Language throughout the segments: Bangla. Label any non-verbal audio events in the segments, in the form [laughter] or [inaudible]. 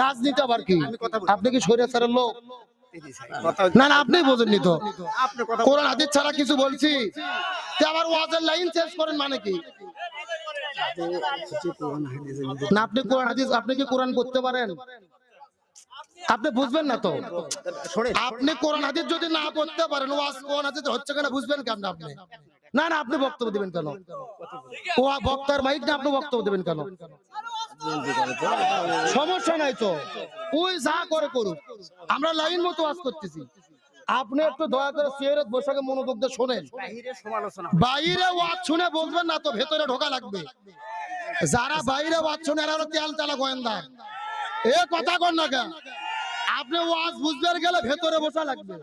রাজনীতি আবার কি। আপনি কি শরীর স্বৈরাচারের লোক? না না আপনি বোঝেননি তো। কোরআন হাদিস ছাড়া কিছু বলছি? আবার ওয়াজের লাইন চেঞ্জ করেন মানে কি? না আপনি কোরআন হাদিস আপনি কি কোরআন করতে পারেন? আপনি বুঝবেন না তো? আপনি কোরআন হাদিস যদি না পড়তে পারেন ওয়াজ কোরআন হাদিস হচ্ছে কেন বুঝবেন কেন আপনি? না না আপনি বক্তব্য দিবেন কেন? ও বক্তার মাইক না আপনি বক্তব্য দিবেন কেন? সমস্যা নাই তো। ওই যা করে করুক। আমরা লাইন মতো ওয়াজ করতেছি। আপনি একটু দয়া করে চেয়ারের বসাকে মনোযোগ দিয়ে শোনেন। বাইরে ওয়াজ শুনে বলবেন না তো ভেতরে ঢোকা লাগবে। যারা বাইরে ওয়াজ শুনে এরা হলো তেল তেলা গোয়েন্দা। এ কথা কর না কেন? আপনি ওয়াজ বুঝতে গেলে ভেতরে বসা লাগবে।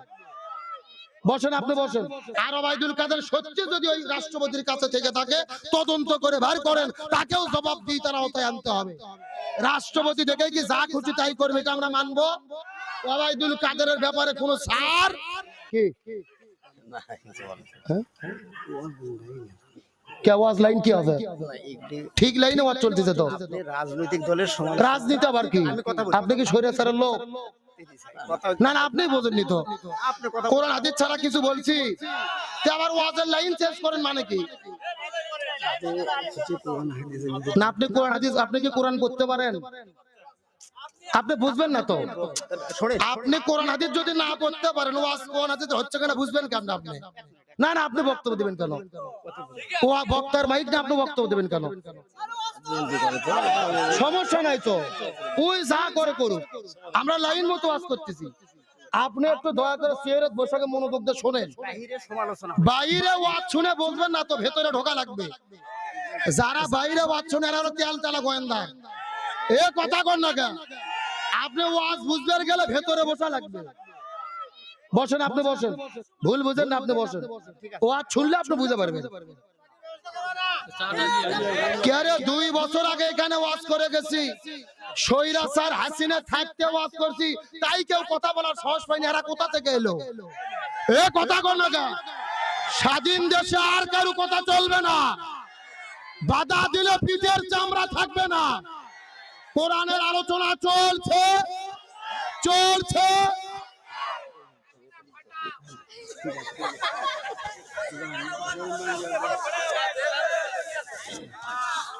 বসেন আপনি বসেন আর ওবায়দুল কাদের সত্যি যদি ওই রাষ্ট্রপতির কাছে থেকে থাকে তদন্ত করে বার করেন তাকেও জবাব দিয়ে তারা আওতায় আনতে হবে। রাষ্ট্রপতি দেখে কি যা খুশি তাই করবে এটা আমরা মানবো? ওবায়দুল কাদেরের ব্যাপারে কোনো সার? কি? হ্যাঁ? লাইন কি আছে? ঠিক লাইনে ওয়াজ চলতেছে তো। আপনি রাজনৈতিক দলের রাজনীতি আবার কি? আমি কথা বলছি। আপনি কি স্বৈরাচারের লোক? না না আপনি বোঝেননি তো। কোরআন হাদিস ছাড়া কিছু বলছি? আবার ওয়াজের লাইন চেঞ্জ করেন মানে কি? না আপনি কোরআন হাদিস আপনি কি কোরআন করতে পারেন? আপনি বুঝবেন না তো? আপনি কোরআন হাদিস যদি না পড়তে পারেন ওয়াজ কোরআন হাদিস হচ্ছে কেন বুঝবেন কেন আপনি? না না আপনি বক্তব্য দিবেন কেন? ও বক্তার মাইক না আপনি বক্তব্য দিবেন কেন? সমস্যা নাই তো। ওই যা করে করুক। আমরা লাইন মতো ওয়াজ করতেছি। আপনি একটু দয়া করে চেয়ারের বসাকে মনোযোগ দিয়ে শোনেন। বাইরে ওয়াজ শুনে বলবেন না তো ভেতরে ঢোকা লাগবে। যারা বাইরে ওয়াজ শুনে এরা হলো তেল তেলা গোয়েন্দা। এ কথা কর না কেন? আপনি ওয়াজ বুঝতে গেলে ভেতরে বসা লাগবে। বসেন আপনি বসেন। ভুল বুঝেন না আপনি বসেন। ওয়াজ শুনলে আপনি বুঝতে পারবেন। কে রে দুই বছর আগে এখানে ওয়াজ করে গেছি। সৈরা স্যার হাসিনা থাকতে ওয়াজ করছি, তাই কেউ কথা বলার সাহস পাইনি। এরা কোথা থেকে এলো? এ কথা কর না স্বাধীন দেশে আর কারও কথা চলবে না। বাধা দিলে পিঠের চামড়া থাকবে না। কোরআনের আলোচনা চলছে চলছে। [laughs]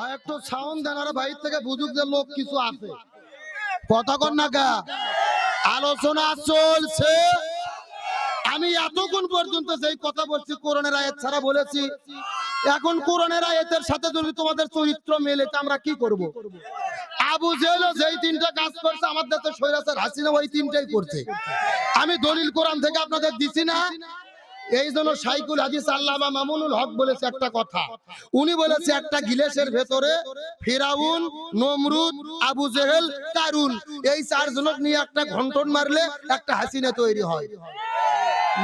আর একটু সাউন্ড দেন, আর বাইর থেকে বুঝুক লোক কিছু আছে। কথা কর না গা। আলোচনা চলছে। আমি এতক্ষণ পর্যন্ত যেই কথা বলছি, কোরআনের আয়াত ছাড়া বলেছি। এখন কোরআনের আয়াতের সাথে যদি তোমাদের চরিত্র মেলে, তা আমরা কি করব? আবু জেল যেই তিনটা কাজ করছে, আমার দেশে সৈরাচার হাসিনা ওই তিনটাই করছে। আমি দলিল কোরআন থেকে আপনাদের দিছি না। এই জন্য সাইকুল হাদিস আল্লামা মামুনুল হক বলেছে একটা কথা। উনি বলেছে, একটা গিলেসের ভেতরে ফিরাউন, নমরুদ, আবু জেহেল, কারুন। এই চারজনক নিয়ে একটা ঘন্টন মারলে একটা হাসিনা তৈরি হয়।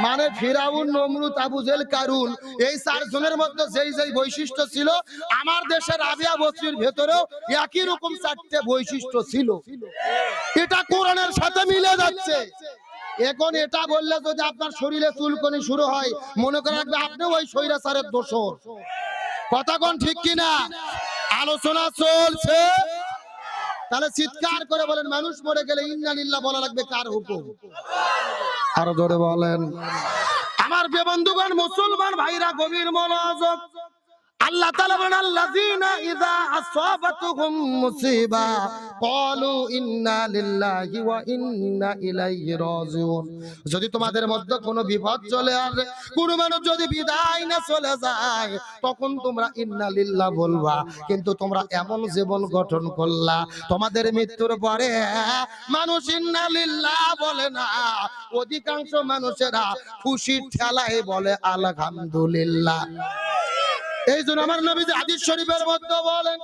মানে ফিরাউন, নমরুদ, আবু জেল কারুন। এই চারজনের মধ্যে যেই যেই বৈশিষ্ট্য ছিল, আমার দেশের আবিয়া বস্তির ভেতরেও একই রকম চারটে বৈশিষ্ট্য ছিল। এটা কোরআনের সাথে মিলে যাচ্ছে। এখন এটা বললে যদি আপনার শরীরে চুলকনি শুরু হয়, মনে করে রাখবে আপনি ওই স্বৈরাচারের দোষর। কথা কোন ঠিক কিনা? আলোচনা চলছে। তাহলে চিৎকার করে বলেন, মানুষ মরে গেলে ইন্নালিল্লাহ বলা লাগবে কার হুকুম? আরও জোরে বলেন। আমার বেবন্ধুগণ মুসলমান ভাইরা, গভীর মনোযোগ। আল্লাহ তাআলা বলেন, আল্লাযীনা ইযা যদি তোমাদের মধ্যে কোনো বিপদ চলে আসে, কোনো মানুষ যদি বিদায় না চলে যায়, তখন তোমরা ইন্না লিল্লাহ বলবা। কিন্তু তোমরা এমন জীবন গঠন করলা, তোমাদের মৃত্যুর পরে মানুষ ইন্না লিল্লাহ বলে না। অধিকাংশ মানুষেরা খুশির ঠেলায় বলে, আলহামদুলিল্লাহ। এই জন্য আমার নবী হাদিস শরীফের মধ্যে বলেন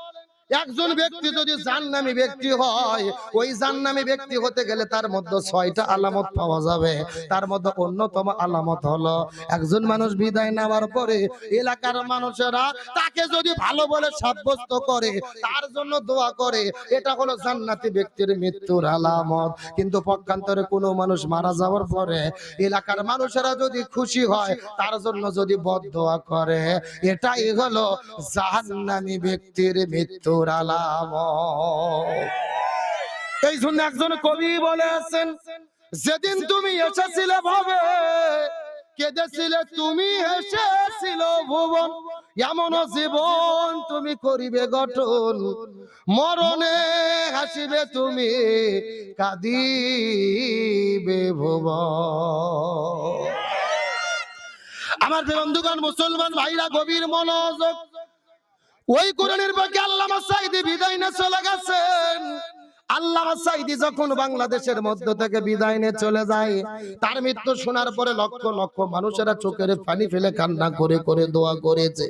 একজন ব্যক্তি যদি জান্নামী ব্যক্তি হয়, ওই জান্নামী ব্যক্তি হতে গেলে তার মধ্যে ছয়টা আলামত পাওয়া যাবে। তার মধ্যে অন্যতম আলামত হলো, একজন মানুষ বিদায় নেওয়ার পরে এলাকার মানুষেরা তাকে যদি ভালো বলে সাব্যস্ত করে, তার জন্য দোয়া করে, এটা হলো জান্নাতি ব্যক্তির মৃত্যুর আলামত। কিন্তু পক্ষান্তরে কোনো মানুষ মারা যাওয়ার পরে এলাকার মানুষেরা যদি খুশি হয়, তার জন্য যদি বদ দোয়া করে, এটাই হলো জাহান্নামী ব্যক্তির মৃত্যুর আলামত এই জন্য একজন কবি বলেছেন, যেদিন তুমি এসেছিলে ভাবে, কেঁদেছিলে তুমি এসেছিল ভুবন। এমন জীবন তুমি করিবে গঠন, মরণে হাসিবে তুমি, কাঁদিবে ভুবন। আমার বন্ধুগণ, মুসলমান ভাইরা, গভীর মনোযোগ ওই কোরআনের বাকি আল্লামা সাইদি বিদায় নিয়ে চলে গেছেন। আল্লামা সাইদি যখন বাংলাদেশের মধ্য থেকে বিদায় নিয়ে চলে যায়, তার মৃত্যু শোনার পরে লক্ষ লক্ষ মানুষেরা চোখের পানি ফেলে কান্না করে করে দোয়া করেছে।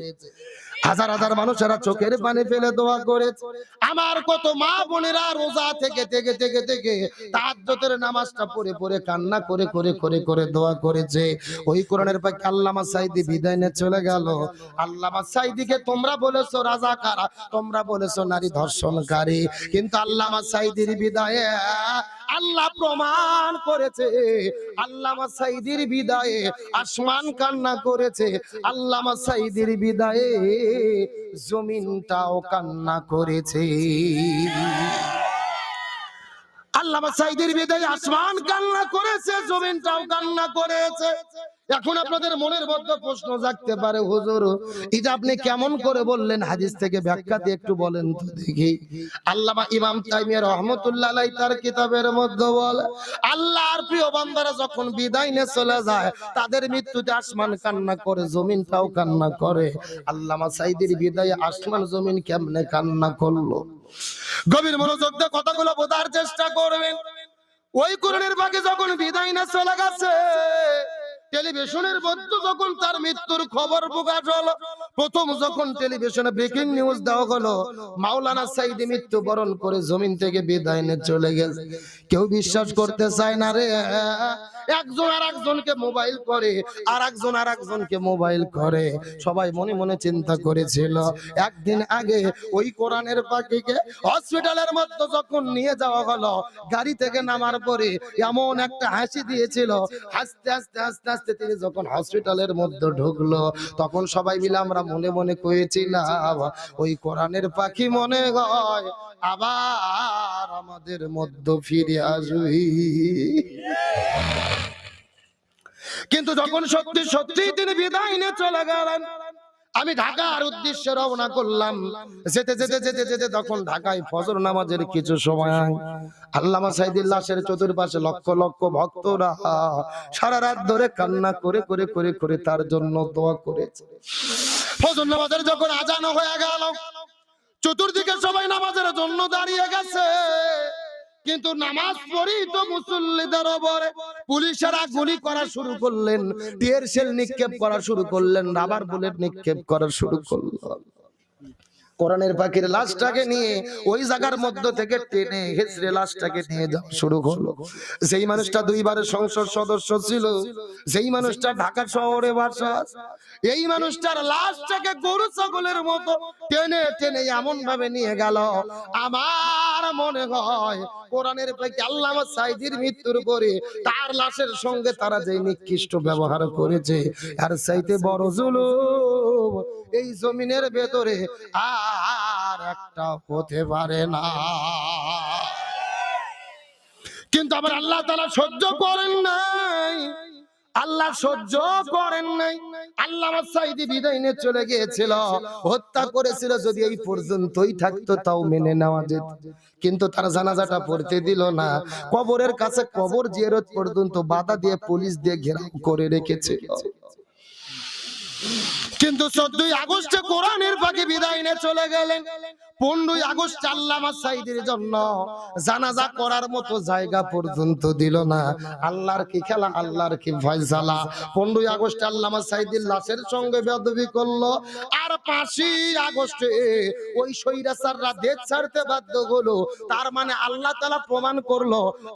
হাজার হাজার মানুষেরা চোখের পানি ফেলে দোয়া করেছে। আমার কত মা বোনেরা রোজা থেকে থেকে থেকে থেকে তাহাজ্জুদের নামাজটা পড়ে পড়ে কান্না করে করে করে করে দোয়া করেছে। ওই কোরআনের পাক আল্লামা সাইদি বিদায় নিয়ে চলে গেল। আল্লামা সাইদিকে তোমরা বলেছ রাজাকারা, তোমরা বলেছ নারী ধর্ষণকারী। কিন্তু আল্লামা সাইদির বিদায়ে আল্লাহ প্রমাণ করেছে। আল্লামা সাইদির বিদায়ে আসমান কান্না করেছে। আল্লামা সাইদির বিদায়ে জমিনটাও কান্না করেছে। আল্লাহ সাইদের বিদায় আসমান কান্না করেছে জমিনটাও কান্না করেছে। এখন আপনাদের মনের মধ্যে প্রশ্ন জাগতে পারে, হুজুর। এটা আপনি কেমন করে বললেন হাদিস থেকে ব্যাখ্যা দিয়ে একটু বলেন তো দেখি। আল্লামা ইমাম তাইমিয়া রহমতুল্লাহ আলাই তার কিতাবের মধ্যে বলে, আল্লাহর প্রিয় বান্দারা যখন বিদায় নিয়ে চলে যায়, তাদের মৃত্যুতে আসমান কান্না করে, জমিনটাও কান্না করে। আল্লামা সাইদির বিদায়ে আসমান, জমিন কেমনে কান্না করল? গভীর মনোযোগ দিয়ে কথাগুলো বোঝার চেষ্টা করবেন। ওই কোরআনের বাকি যখন বিদায় না চলে গেছে টেলিভিশনের মধ্যে যখন তার মৃত্যুর খবর প্রকাশ হলো, প্রথম যখন টেলিভিশনে ব্রেকিং নিউজ দেওয়া হলো, মাওলানা সাইদি মৃত্যুবরণ করে জমিন থেকে বিদায় নিয়ে চলে গেছে। কেউ বিশ্বাস করতে চায় না রে। একজন আর একজনকে মোবাইল করে, আর একজন আর একজনকে মোবাইল করে। সবাই মনে মনে চিন্তা করেছিল, একদিন আগে ওই কোরআনের পাখিকে হসপিটালের মধ্যে যখন নিয়ে যাওয়া হলো, গাড়ি থেকে নামার পরে এমন একটা হাসি দিয়েছিল, হাসতে হাসতে হাসতে হাসতে তিনি যখন হসপিটালের মধ্যে ঢুকলো, তখন সবাই মিলে আমরা মনে মনে কয়েছিলাম, ওই কোরআনের পাখি মনে হয় আবার আমাদের মধ্যে ফিরে আসবি। কিন্তু যখন সত্যি সত্যি তিনি বিদায় নিয়ে চলে গেলেন আমি ঢাকার উদ্দেশ্যে রওনা করলাম। যেতে যেতে যেতে যেতে তখন ঢাকায় ফজর নামাজের কিছু সময় আল্লামা সাইদুল লাশের চতুর্পাশে লক্ষ লক্ষ ভক্তরা সারা রাত ধরে কান্না করে করে করে করে তার জন্য দোয়া করেছে। ফজর নামাজের যখন আজানো হয়ে গেল চতুর্দিকে সবাই নামাজের জন্য দাঁড়িয়ে গেছে। কিন্তু নামাজ পড়ি তো মুসল্লিদের ওপরে পুলিশেরা গুলি করা শুরু করলেন, টিয়ার সেল নিক্ষেপ করা শুরু করলেন, রাবার বুলেট নিক্ষেপ করা শুরু করলেন কোরআনের পাখির লাশটাকে নিয়ে ওই জায়গার মধ্য থেকে টেনে হেসড়ে লাশটাকে নিয়ে যাওয়া শুরু করল। সেই মানুষটা দুইবারের সংসদ সদস্য ছিল। সেই মানুষটা ঢাকা শহরে বাসা। এই মানুষটার লাশটাকে গরু ছাগলের মতো টেনে টেনে এমন ভাবে নিয়ে গেল। আমার মনে হয় কোরআনের পাখি আল্লামা সাইদির মৃত্যুর পরে তার লাশের সঙ্গে তারা যে নিকৃষ্ট ব্যবহার করেছে আর চাইতে বড় জুলুম এই জমিনের ভেতরে আর একটা হতে পারে না। কিন্তু আবার আল্লাহ তালা সহ্য করেন নাই। আল্লাহ সহ্য করেন নাই। আল্লাহ সাইদি বিদায় নিয়ে চলে গিয়েছিল। হত্যা করেছিল যদি এই পর্যন্তই থাকতো, তাও মেনে নেওয়া যেত। কিন্তু তার জানাজাটা পড়তে দিল না। কবরের কাছে কবর জিয়ারত পর্যন্ত বাধা দিয়ে পুলিশ দিয়ে ঘেরাও করে রেখেছিল। কিন্তু চোদ্দই আগস্টে কোরআনের পাখি বিদায় নিয়ে চলে গেলেন। পনেরোই আগস্ট আল্লামা সাইদের জন্য জানাজা করার মতো জায়গা পর্যন্ত দিল না। আল্লাহর কি খেলা, আল্লাহর কি ফয়সালা। পনেরোই আগস্ট আল্লামা সাইদের লাশের সঙ্গে বেদবি করল। আর পাঁচই আগস্টে ওই সৈরাচাররা দেশ ছাড়তে বাধ্য হলো। তার মানে আল্লাহ তালা প্রমাণ করল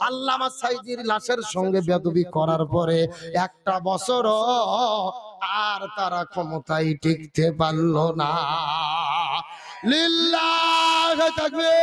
আল্লামা সাইদির লাশের সঙ্গে বেদবি করার পরে একটা বছর আর তারা ক্ষমতায় টিকতে পারল না। লীলা থাকবে।